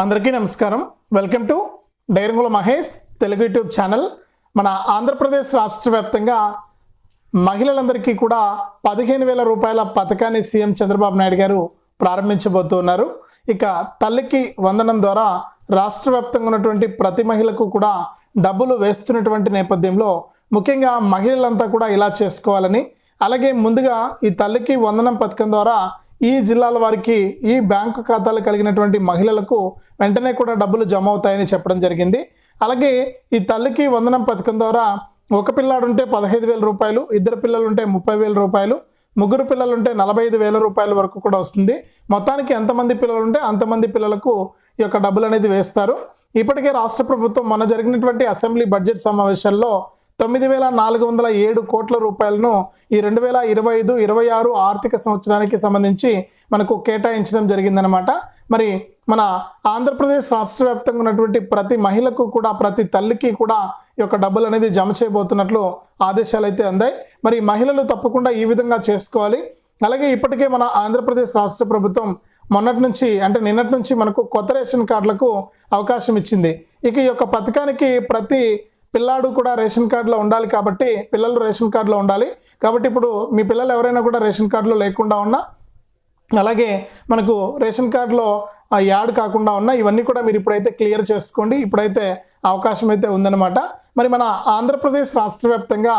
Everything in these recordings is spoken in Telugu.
అందరికీ నమస్కారం. వెల్కమ్ టు డైరంగుల మహేష్ తెలుగు యూట్యూబ్ ఛానల్. మన ఆంధ్రప్రదేశ్ రాష్ట్ర వ్యాప్తంగా మహిళలందరికీ కూడా పదిహేను వేల రూపాయల పథకాన్ని సీఎం చంద్రబాబు నాయుడు గారు ప్రారంభించబోతున్నారు. ఇక తల్లికి వందనం ద్వారా రాష్ట్ర వ్యాప్తంగా ఉన్నటువంటి ప్రతి మహిళకు కూడా డబ్బులు వేస్తున్నటువంటి నేపథ్యంలో ముఖ్యంగా మహిళలంతా కూడా ఇలా చేసుకోవాలని అలాగే ముందుగా ఈ తల్లికి వందనం పథకం ద్వారా ఈ జిల్లాల వారికి ఈ బ్యాంకు ఖాతాలు కలిగినటువంటి మహిళలకు వెంటనే కూడా డబ్బులు జమ అవుతాయని చెప్పడం జరిగింది. అలాగే ఈ తల్లికి వందనం పథకం ద్వారా ఒక పిల్లాడు ఉంటే పదహైదు వేల రూపాయలు ఇద్దరు పిల్లలు ఉంటే ముప్పై వేల రూపాయలు ముగ్గురు పిల్లలు ఉంటే నలభై ఐదు వేల రూపాయల వరకు కూడా వస్తుంది. మొత్తానికి ఎంతమంది పిల్లలు ఉంటే అంతమంది పిల్లలకు ఈ యొక్క డబ్బులు అనేది వేస్తారు. ఇప్పటికే రాష్ట్ర ప్రభుత్వం మొన్న జరిగినటువంటి అసెంబ్లీ బడ్జెట్ సమావేశంలో తొమ్మిది వేల నాలుగు వందల ఏడు కోట్ల రూపాయలను ఈ రెండు వేల ఇరవై ఐదు ఇరవై ఆరు ఆర్థిక సంవత్సరానికి సంబంధించి మనకు కేటాయించడం జరిగిందనమాట మరి మన ఆంధ్రప్రదేశ్ రాష్ట్ర వ్యాప్తంగా ఉన్నటువంటి ప్రతి మహిళకు కూడా ప్రతి తల్లికి కూడా ఈ యొక్క డబ్బులు అనేది జమ చేయబోతున్నట్లు ఆదేశాలు అయితే అందాయి. మరి మహిళలు తప్పకుండా ఈ విధంగా చేసుకోవాలి. అలాగే ఇప్పటికే మన ఆంధ్రప్రదేశ్ రాష్ట్ర ప్రభుత్వం మొన్నటి నుంచి అంటే నిన్నటి నుంచి మనకు కొత్త రేషన్ కార్డులకు అవకాశం ఇచ్చింది. ఇక ఈ యొక్క పథకానికి ప్రతి పిల్లాడు కూడా రేషన్ కార్డులో ఉండాలి కాబట్టి పిల్లలు రేషన్ కార్డులో ఉండాలి. కాబట్టి ఇప్పుడు మీ పిల్లలు ఎవరైనా కూడా రేషన్ కార్డులో లేకుండా ఉన్నా అలాగే మనకు రేషన్ కార్డులో ఆ యాడ్ కాకుండా ఉన్న ఇవన్నీ కూడా మీరు ఇప్పుడైతే క్లియర్ చేసుకోండి. ఇప్పుడైతే అవకాశం అయితే ఉందన్నమాట. మరి మన ఆంధ్రప్రదేశ్ రాష్ట్ర వ్యాప్తంగా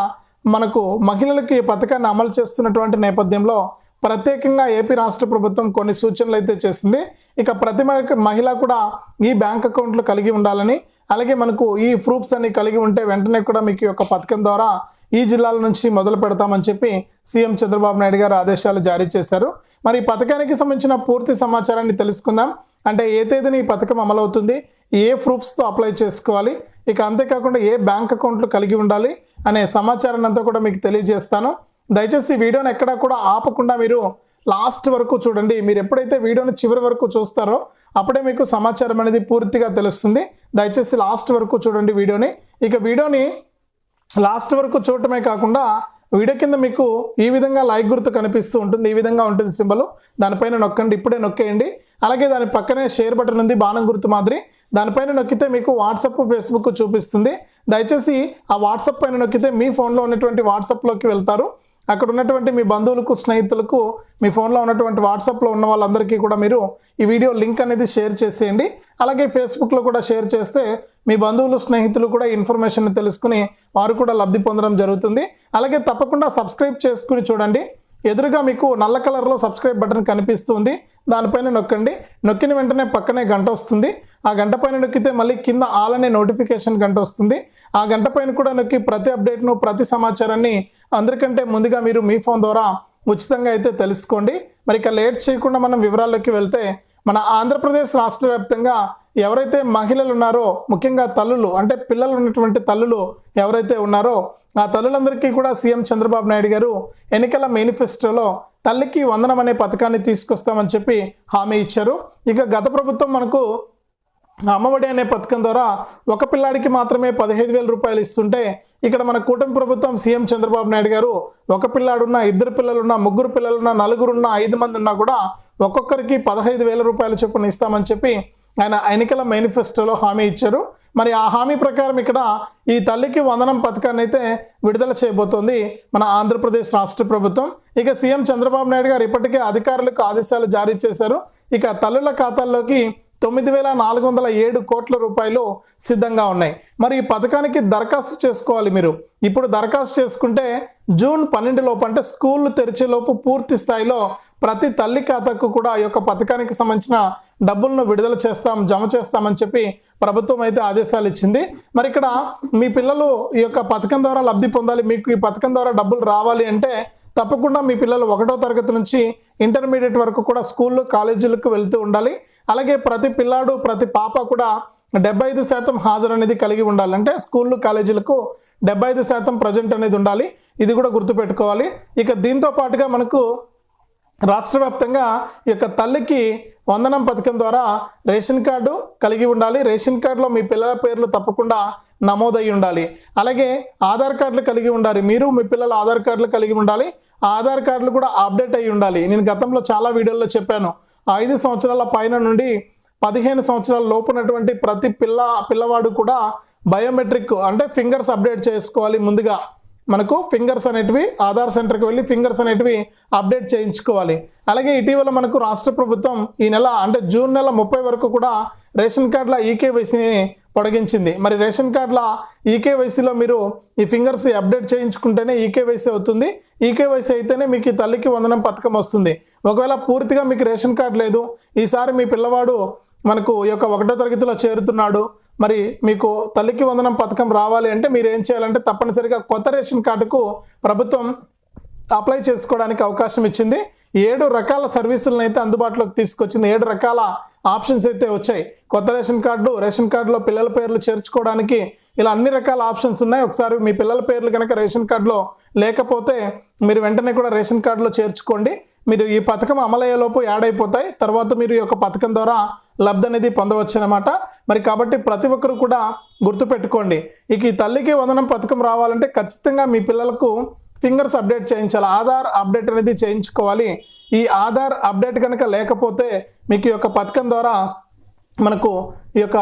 మనకు మహిళలకు ఈ పథకాన్ని అమలు చేస్తున్నటువంటి నేపథ్యంలో ప్రత్యేకంగా ఏపీ రాష్ట్ర ప్రభుత్వం కొన్ని సూచనలు అయితే చేసింది. ఇక ప్రతి మహిళ కూడా ఈ బ్యాంక్ అకౌంట్లు కలిగి ఉండాలని అలాగే మనకు ఈ ప్రూఫ్స్ అన్ని కలిగి ఉంటే వెంటనే కూడా మీకు యొక్క పథకం ద్వారా ఈ జిల్లాల నుంచి మొదలు పెడతామని చెప్పి సీఎం చంద్రబాబు నాయుడు గారు ఆదేశాలు జారీ చేశారు. మరి ఈ పథకానికి సంబంధించిన పూర్తి సమాచారాన్ని తెలుసుకుందాం. అంటే ఏ తేదీన ఈ పథకం అమలవుతుంది ఏ ప్రూఫ్స్తో అప్లై చేసుకోవాలి ఇక అంతేకాకుండా ఏ బ్యాంక్ అకౌంట్లు కలిగి ఉండాలి అనే సమాచారాన్ని అంతా కూడా మీకు తెలియజేస్తాను. దయచేసి వీడియోని ఎక్కడా కూడా ఆపకుండా మీరు లాస్ట్ వరకు చూడండి. మీరు ఎప్పుడైతే వీడియోని చివరి వరకు చూస్తారో అప్పుడే మీకు సమాచారం అనేది పూర్తిగా తెలుస్తుంది. దయచేసి లాస్ట్ వరకు చూడండి వీడియోని. ఇక వీడియోని లాస్ట్ వరకు చూడటమే కాకుండా వీడియో కింద మీకు ఈ విధంగా లైక్ గుర్తు కనిపిస్తూ ఉంటుంది. ఈ విధంగా ఉంటుంది సింబల్. దానిపైన నొక్కండి. ఇప్పుడే నొక్కేయండి. అలాగే దాని పక్కనే షేర్ బటన్ ఉంది. బాణం గుర్తు మాదిరి. దానిపైన నొక్కితే మీకు వాట్సాప్ ఫేస్బుక్ చూపిస్తుంది. దయచేసి ఆ వాట్సాప్ పైన నొక్కితే మీ ఫోన్లో ఉన్నటువంటి వాట్సాప్లోకి వెళ్తారు. అక్కడ ఉన్నటువంటి మీ బంధువులకు స్నేహితులకు మీ ఫోన్లో ఉన్నటువంటి వాట్సాప్లో ఉన్న వాళ్ళందరికీ కూడా మీరు ఈ వీడియో లింక్ అనేది షేర్ చేసేయండి. అలాగే ఫేస్బుక్లో కూడా షేర్ చేస్తే మీ బంధువులు స్నేహితులు కూడా ఇన్ఫర్మేషన్ తెలుసుకుని వారు కూడా లబ్ధి పొందడం జరుగుతుంది. అలాగే తప్పకుండా సబ్స్క్రైబ్ చేసుకుని చూడండి. ఎదురుగా మీకు నల్ల కలర్లో సబ్స్క్రైబ్ బటన్ కనిపిస్తుంది. దానిపైన నొక్కండి. నొక్కిన వెంటనే పక్కనే గంట వస్తుంది. ఆ గంట పైన నొక్కితే మళ్ళీ కింద ఆల్ అనే నోటిఫికేషన్ గంట వస్తుంది. ఆ గంట పైన కూడా నొక్కి ప్రతి అప్డేట్ను ప్రతి సమాచారాన్ని అందరికంటే ముందుగా మీరు మీ ఫోన్ ద్వారా ఉచితంగా అయితే తెలుసుకోండి. మరి ఇక లేట్ చేయకుండా మనం వివరాల్లోకి వెళ్తే మన ఆంధ్రప్రదేశ్ రాష్ట్ర వ్యాప్తంగా ఎవరైతే మహిళలు ఉన్నారో ముఖ్యంగా తల్లులు అంటే పిల్లలు ఉన్నటువంటి తల్లులు ఎవరైతే ఉన్నారో ఆ తల్లులందరికీ కూడా సీఎం చంద్రబాబు నాయుడు గారు ఎన్నికల మేనిఫెస్టోలో తల్లికి వందనం అనే పథకాన్ని తీసుకొస్తామని చెప్పి హామీ ఇచ్చారు. ఇక గత ప్రభుత్వం మనకు అమ్మఒడి అనే పథకం ద్వారా ఒక పిల్లాడికి మాత్రమే పదిహేను వేల రూపాయలు ఇస్తుంటే ఇక్కడ మన కూటమి ప్రభుత్వం సీఎం చంద్రబాబు నాయుడు గారు ఒక పిల్లాడున్న ఇద్దరు పిల్లలున్న ముగ్గురు పిల్లలున్న నలుగురున్న ఐదు మంది ఉన్నా కూడా ఒక్కొక్కరికి పదహైదు వేల రూపాయల చొప్పున ఇస్తామని చెప్పి ఆయన ఎన్నికల మేనిఫెస్టోలో హామీ ఇచ్చారు. మరి ఆ హామీ ప్రకారం ఇక్కడ ఈ తల్లికి వందనం పథకాన్ని అయితే విడుదల చేయబోతోంది మన ఆంధ్రప్రదేశ్ రాష్ట్ర ప్రభుత్వం. ఇక సీఎం చంద్రబాబు నాయుడు గారు ఇప్పటికే అధికారులకు ఆదేశాలు జారీ చేశారు. ఇక తల్లుల ఖాతాల్లోకి తొమ్మిది వేల నాలుగు వందల ఏడు కోట్ల రూపాయలు సిద్ధంగా ఉన్నాయి. మరి ఈ పథకానికి దరఖాస్తు చేసుకోవాలి మీరు. ఇప్పుడు దరఖాస్తు చేసుకుంటే జూన్ పన్నెండు లోపు అంటే స్కూళ్ళు తెరిచేలోపు పూర్తి స్థాయిలో ప్రతి తల్లి ఖాతాకు కూడా ఈ యొక్క పథకానికి సంబంధించిన డబ్బులను విడుదల చేస్తాం జమ చేస్తామని చెప్పి ప్రభుత్వం అయితే ఆదేశాలు ఇచ్చింది. మరి ఇక్కడ మీ పిల్లలు ఈ యొక్క పథకం ద్వారా లబ్ధి పొందాలి మీకు ఈ పథకం ద్వారా డబ్బులు రావాలి అంటే తప్పకుండా మీ పిల్లలు ఒకటో తరగతి నుంచి ఇంటర్మీడియట్ వరకు కూడా స్కూళ్ళు కాలేజీలకు వెళ్తూ ఉండాలి. అలాగే ప్రతి పిల్లాడు ప్రతి పాప కూడా డెబ్బై ఐదు శాతం హాజరు అనేది కలిగి ఉండాలంటే స్కూళ్ళు కాలేజీలకు డెబ్బై ఐదు శాతం ప్రజెంట్ అనేది ఉండాలి. ఇది కూడా గుర్తుపెట్టుకోవాలి. ఇక దీంతో పాటుగా మనకు రాష్ట్ర వ్యాప్తంగా ఈ యొక్క తల్లికి వందనం పథకం ద్వారా రేషన్ కార్డు కలిగి ఉండాలి. రేషన్ కార్డులో మీ పిల్లల పేర్లు తప్పకుండా నమోదై ఉండాలి. అలాగే ఆధార్ కార్డులు కలిగి ఉండాలి. మీరు మీ పిల్లల ఆధార్ కార్డులు కలిగి ఉండాలి. ఆధార్ కార్డులు కూడా అప్డేట్ అయి ఉండాలి. నేను గతంలో చాలా వీడియోల్లో చెప్పాను. ఐదు సంవత్సరాల పైన నుండి పదిహేను సంవత్సరాల లోపునటువంటి ప్రతి పిల్ల పిల్లవాడు కూడా బయోమెట్రిక్ అంటే ఫింగర్స్ అప్డేట్ చేసుకోవాలి ముందుగా. మనకు ఫింగర్స్ అనేటివి ఆధార్ సెంటర్కి వెళ్ళి ఫింగర్స్ అనేటివి అప్డేట్ చేయించుకోవాలి. అలాగే ఇటీవల మనకు రాష్ట్ర ప్రభుత్వం ఈ నెల అంటే జూన్ నెల ముప్పై వరకు కూడా రేషన్ కార్డుల ఈకేవైసీని పొడిగించింది. మరి రేషన్ కార్డుల ఈకేవైసీలో మీరు ఈ ఫింగర్స్ అప్డేట్ చేయించుకుంటేనే ఈకేవైసీ అవుతుంది. ఈకేవైసీ అయితేనే మీకు ఈ తల్లికి వందనం పథకం వస్తుంది. ఒకవేళ పూర్తిగా మీకు రేషన్ కార్డు లేదు ఈసారి మీ పిల్లవాడు మనకు ఈ యొక్క ఒకటో తరగతిలో చేరుతున్నాడు మరి మీకు తల్లికి వందనం పథకం రావాలి అంటే మీరు ఏం చేయాలంటే తప్పనిసరిగా కొత్త రేషన్ కార్డుకు ప్రభుత్వం అప్లై చేసుకోవడానికి అవకాశం ఇచ్చింది. ఏడు రకాల సర్వీసులను అయితే అందుబాటులోకి తీసుకొచ్చింది. ఏడు రకాల ఆప్షన్స్ అయితే వచ్చాయి. కొత్త రేషన్ కార్డు రేషన్ కార్డులో పిల్లల పేర్లు చేర్చుకోవడానికి ఇలా అన్ని రకాల ఆప్షన్స్ ఉన్నాయి. ఒకసారి మీ పిల్లల పేర్లు కనుక రేషన్ కార్డులో లేకపోతే మీరు వెంటనే కూడా రేషన్ కార్డులో చేర్చుకోండి. మీరు ఈ పథకం అమలయ్యేలోపు యాడ్ అయిపోతాయి తర్వాత మీరు ఈ యొక్క పథకం ద్వారా లబ్ధి అనేది పొందవచ్చు అనమాట మరి కాబట్టి ప్రతి ఒక్కరు కూడా గుర్తుపెట్టుకోండి. ఇక ఈ తల్లికి వందనం పథకం రావాలంటే ఖచ్చితంగా మీ పిల్లలకు ఫింగర్స్ అప్డేట్ చేయించాలి. ఆధార్ అప్డేట్ అనేది చేయించుకోవాలి. ఈ ఆధార్ అప్డేట్ కనుక లేకపోతే మీకు ఈ యొక్క పథకం ద్వారా మనకు ఈ యొక్క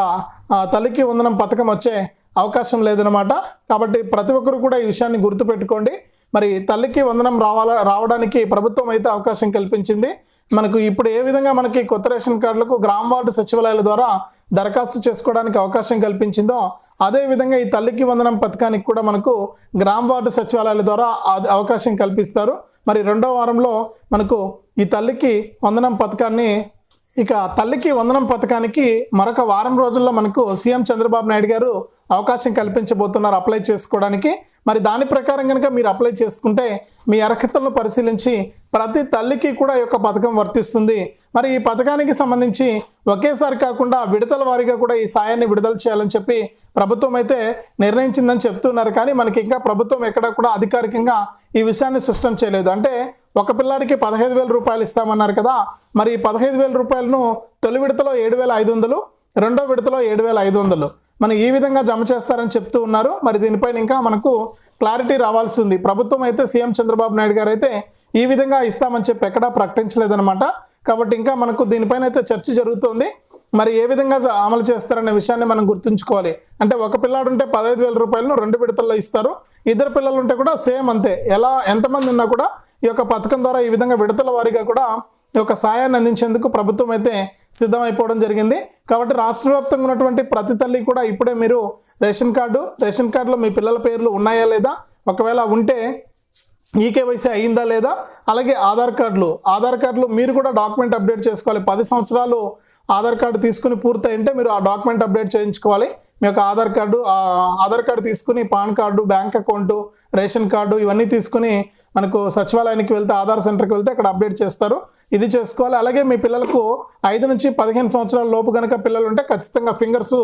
తల్లికి వందనం పథకం వచ్చే అవకాశం లేదనమాట కాబట్టి ప్రతి ఒక్కరు కూడా ఈ విషయాన్ని గుర్తుపెట్టుకోండి. మరి తల్లికి వందనం రావాల రావడానికి ప్రభుత్వం అయితే అవకాశం కల్పించింది. మనకు ఇప్పుడు ఏ విధంగా మనకి కొత్త రేషన్ కార్డులకు గ్రామ వార్డు సచివాలయాల ద్వారా దరఖాస్తు చేసుకోవడానికి అవకాశం కల్పించిందో అదే విధంగా ఈ తల్లికి వందనం పథకానికి కూడా మనకు గ్రామ వార్డు సచివాలయాల ద్వారా అవకాశం కల్పిస్తారు. మరి రెండో వారంలో మనకు ఈ తల్లికి వందనం పథకాన్ని ఇక తల్లికి వందనం పథకానికి మరొక వారం రోజుల్లో మనకు సీఎం చంద్రబాబు నాయుడు గారు అవకాశం కల్పించబోతున్నారు అప్లై చేసుకోవడానికి. మరి దాని ప్రకారం కనుక మీరు అప్లై చేసుకుంటే మీ అర్హతలను పరిశీలించి ప్రతి తల్లికి కూడా ఈ యొక్క పథకం వర్తిస్తుంది. మరి ఈ పథకానికి సంబంధించి ఒకేసారి కాకుండా విడతల వారీగా కూడా ఈ సాయాన్ని విడుదల చేయాలని చెప్పి ప్రభుత్వం అయితే నిర్ణయించిందని చెప్తున్నారు. కానీ మనకి ఇంకా ప్రభుత్వం ఎక్కడ కూడా అధికారికంగా ఈ విషయాన్ని స్పష్టం చేయలేదు. అంటే ఒక పిల్లాడికి పదహైదు వేల రూపాయలు ఇస్తామన్నారు కదా. మరి ఈ పదహైదు వేల రూపాయలను తొలి విడతలో ఏడు వేల ఐదు వందలు రెండో విడతలో ఏడు వేల ఐదు వందలు. మనం ఈ విధంగా జమ చేస్తారని చెప్తూ ఉన్నారు. మరి దీనిపైన ఇంకా మనకు క్లారిటీ రావాల్సి ఉంది. ప్రభుత్వం అయితే సీఎం చంద్రబాబు నాయుడు గారు అయితే ఈ విధంగా ఇస్తామని చెప్పి ఎక్కడా ప్రకటించలేదన్నమాట. కాబట్టి ఇంకా మనకు దీనిపైన అయితే చర్చ జరుగుతుంది. మరి ఏ విధంగా అమలు చేస్తారనే విషయాన్ని మనం గుర్తుంచుకోవాలి. అంటే ఒక పిల్లాడు ఉంటే పదహైదు వేల రూపాయలను రెండు విడతల్లో ఇస్తారు. ఇద్దరు పిల్లలు ఉంటే కూడా సేమ్ అంతే. ఎలా ఎంతమంది ఉన్నా కూడా ఈ యొక్క పథకం ద్వారా ఈ విధంగా విడతల వారీగా కూడా ఈ యొక్క సాయాన్ని అందించేందుకు ప్రభుత్వం అయితే సిద్ధమైపోవడం జరిగింది. కాబట్టి రాష్ట్ర వ్యాప్తంగా ఉన్నటువంటి ప్రతి తల్లి కూడా ఇప్పుడే మీరు రేషన్ కార్డు రేషన్ కార్డులో మీ పిల్లల పేర్లు ఉన్నాయా లేదా? ఒకవేళ ఉంటే ఈకేవైసీ అయిందా లేదా? అలాగే ఆధార్ కార్డులు. ఆధార్ కార్డులు మీరు కూడా డాక్యుమెంట్ అప్డేట్ చేసుకోవాలి. పది సంవత్సరాలు ఆధార్ కార్డు తీసుకుని పూర్తయింటే మీరు ఆ డాక్యుమెంట్ అప్డేట్ చేయించుకోవాలి. మీ యొక్క ఆధార్ కార్డు ఆధార్ కార్డు తీసుకుని PAN card bank account ration card ఇవన్నీ తీసుకుని మనకు సచివాలయానికి వెళ్తే ఆధార్ సెంటర్కి వెళ్తే అక్కడ అప్డేట్ చేస్తారు. ఇది చేసుకోవాలి. అలాగే మీ పిల్లలకు ఐదు నుంచి పదిహేను సంవత్సరాల లోపు కనుక పిల్లలు ఉంటే ఖచ్చితంగా ఫింగర్స్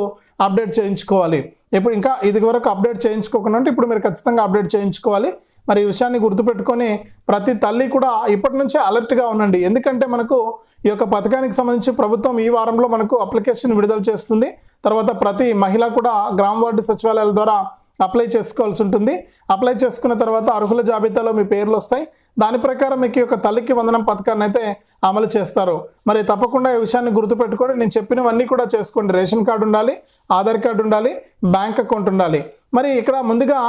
అప్డేట్ చేయించుకోవాలి. ఇప్పుడు ఇంకా ఇది వరకు అప్డేట్ చేయించుకోకుండా అంటే ఇప్పుడు మీరు ఖచ్చితంగా అప్డేట్ చేయించుకోవాలి. మరి ఈ విషయాన్ని గుర్తుపెట్టుకొని ప్రతి తల్లి కూడా ఇప్పటి నుంచే అలర్ట్గా ఉండండి. ఎందుకంటే మనకు ఈ యొక్క పథకానికి సంబంధించి ప్రభుత్వం ఈ వారంలో మనకు అప్లికేషన్ విడుదల చేస్తుంది. తర్వాత ప్రతి మహిళ కూడా గ్రామ వార్డు సచివాలయాల ద్వారా అప్లై చేసుకోవాల్సి ఉంటుంది. అప్లై చేసుకున్న తర్వాత అర్హుల జాబితాలో మీ పేర్లు వస్తాయి. దాని ప్రకారం మీకు యొక్క తల్లికి వందనం పథకాన్ని అయితే అమలు చేస్తారు. మరి తప్పకుండా ఈ విషయాన్ని గుర్తుపెట్టుకోండి. నేను చెప్పినవన్నీ కూడా చేసుకోండి. రేషన్ కార్డు ఉండాలి ఆధార్ కార్డు ఉండాలి బ్యాంక్ అకౌంట్ ఉండాలి. మరి ఇక్కడ ముందుగా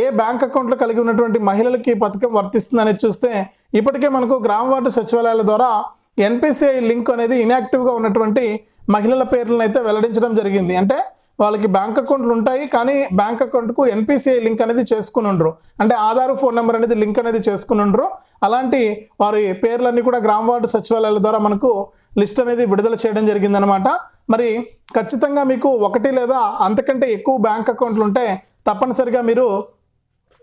ఏ బ్యాంక్ అకౌంట్లు కలిగి ఉన్నటువంటి మహిళలకి ఈ పథకం వర్తిస్తుందని చూస్తే ఇప్పటికే మనకు గ్రామ వార్డు సచివాలయాల ద్వారా ఎన్పిసిఐ లింక్ అనేది ఇన్యాక్టివ్గా ఉన్నటువంటి మహిళల పేర్లను అయితే వెల్లడించడం జరిగింది. అంటే వాళ్ళకి బ్యాంక్ అకౌంట్లు ఉంటాయి కానీ బ్యాంక్ అకౌంట్కు ఎన్పిసిఐ లింక్ అనేది చేసుకుని ఉండరు. అంటే ఆధార్ ఫోన్ నెంబర్ అనేది లింక్ అనేది చేసుకుని ఉండరు. అలాంటి వారి పేర్లన్నీ కూడా గ్రామ వార్డు సచివాలయాల ద్వారా మనకు లిస్ట్ అనేది విడుదల చేయడం జరిగిందనమాట మరి ఖచ్చితంగా మీకు ఒకటి లేదా అంతకంటే ఎక్కువ బ్యాంక్ అకౌంట్లు ఉంటే తప్పనిసరిగా మీరు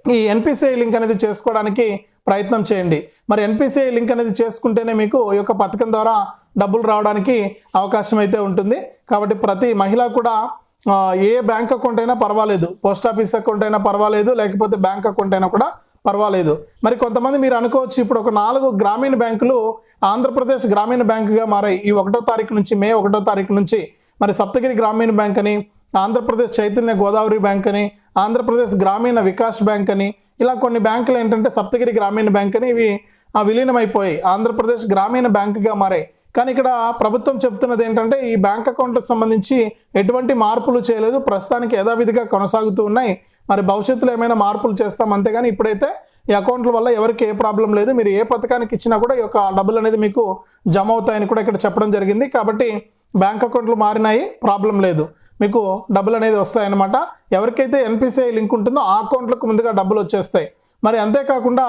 ఈ ఎన్పిసిఐ లింక్ అనేది చేసుకోవడానికి ప్రయత్నం చేయండి. మరి ఎన్పిసిఐ లింక్ అనేది చేసుకుంటేనే మీకు ఈ యొక్క పథకం ద్వారా డబ్బులు రావడానికి అవకాశం అయితే ఉంటుంది. కాబట్టి ప్రతి మహిళ కూడా ఏ బ్యాంక్ అకౌంట్ అయినా పర్వాలేదు. పోస్ట్ ఆఫీస్ అకౌంట్ అయినా పర్వాలేదు. లేకపోతే బ్యాంక్ అకౌంట్ అయినా కూడా పర్వాలేదు. మరి కొంతమంది మీరు అనుకోవచ్చు ఇప్పుడు ఒక నాలుగు గ్రామీణ బ్యాంకులు ఆంధ్రప్రదేశ్ గ్రామీణ బ్యాంకుగా మారాయి. ఈ ఒకటో తారీఖు నుంచి మే ఒకటో తారీఖు నుంచి మరి సప్తగిరి గ్రామీణ బ్యాంక్ అని ఆంధ్రప్రదేశ్ చైతన్య గోదావరి బ్యాంక్ అని ఆంధ్రప్రదేశ్ గ్రామీణ వికాస్ బ్యాంక్ అని ఇలా కొన్ని బ్యాంకులు ఏంటంటే సప్తగిరి గ్రామీణ బ్యాంక్ అని ఇవి విలీనమైపోయి ఆంధ్రప్రదేశ్ గ్రామీణ బ్యాంకుగా మారాయి కానీ ఇక్కడ ప్రభుత్వం చెప్తున్నది ఏంటంటే ఈ బ్యాంక్ అకౌంట్లకు సంబంధించి ఎటువంటి మార్పులు చేయలేదు. ప్రస్తుతానికి యథావిధిగా కొనసాగుతూ ఉన్నాయి. మరి భవిష్యత్తులో ఏమైనా మార్పులు చేస్తాం అంతేగాని ఇప్పుడైతే ఈ అకౌంట్ల వల్ల ఎవరికి ఏ ప్రాబ్లం లేదు. మీరు ఏ పథకానికి ఇచ్చినా కూడా ఈ యొక్క డబ్బులు అనేది మీకు జమ అవుతాయని కూడా ఇక్కడ చెప్పడం జరిగింది. కాబట్టి బ్యాంక్ అకౌంట్లు మారినాయి ప్రాబ్లం లేదు. మీకు డబ్బులు అనేది వస్తాయన్నమాట. ఎవరికైతే ఎన్పిసిఐ లింక్ ఉంటుందో ఆ అకౌంట్లకు ముందుగా డబ్బులు వచ్చేస్తాయి. మరి అంతేకాకుండా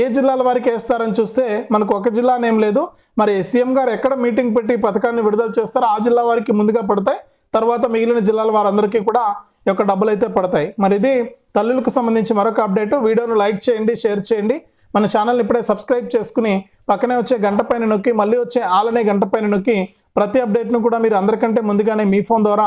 ఏ జిల్లాల వారికి వేస్తారని చూస్తే మనకు ఒక జిల్లా ఏం లేదు. మరి సీఎం గారు ఎక్కడ మీటింగ్ పెట్టి పథకాన్ని విడుదల చేస్తారో ఆ జిల్లా వారికి ముందుగా పడతాయి. తర్వాత మిగిలిన జిల్లాల వారందరికీ కూడా యొక్క డబ్బులు అయితే పడతాయి. మరి ఇది తల్లులకు సంబంధించి మరొక అప్డేట్. వీడియోను లైక్ చేయండి షేర్ చేయండి. మన ఛానల్ని ఇప్పుడే సబ్స్క్రైబ్ చేసుకుని పక్కనే వచ్చే గంట పైన నొక్కి మళ్ళీ వచ్చే ఆలనే గంట పైన నొక్కి ప్రతి అప్డేట్ను కూడా మీరు అందరికంటే ముందుగానే మీ ఫోన్ ద్వారా